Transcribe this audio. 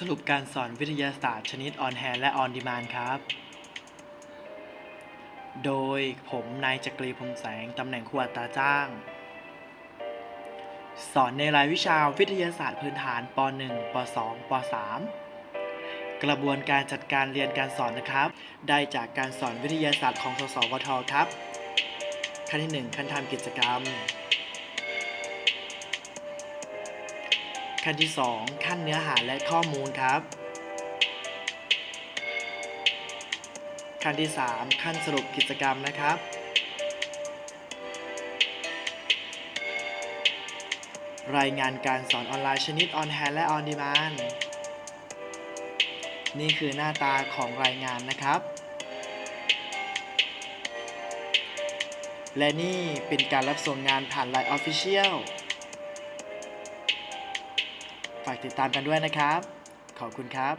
สรุปการสอนวิทยาศาสตร์ชนิดออนแฮนและออนดีมานครับ โดยผมนายจักรีพรมแสง ตำแหน่งครูอัตราจ้าง สอนในรายวิชาวิทยาศาสตร์พื้นฐานป .1 ป .2 ป .3 กระบวนการจัดการเรียนการสอนนะครับ ได้จากการสอนวิทยาศาสตร์ของสสวทครับ ขั้นที่ 1 ขั้นทำกิจกรรม ขั้นที่ 2 ขั้นเนื้อหาและข้อมูลครับ ขั้นที่ 3 ขั้นสรุปกิจกรรมนะครับ รายงานการสอนออนไลน์ชนิดออนแฮนและออนดีมานนี่คือหน้าตาของรายงานนะครับ และนี่เป็นการรับส่งงานผ่าน Line Official ฝากติดตามกันด้วยนะครับ ขอบคุณครับ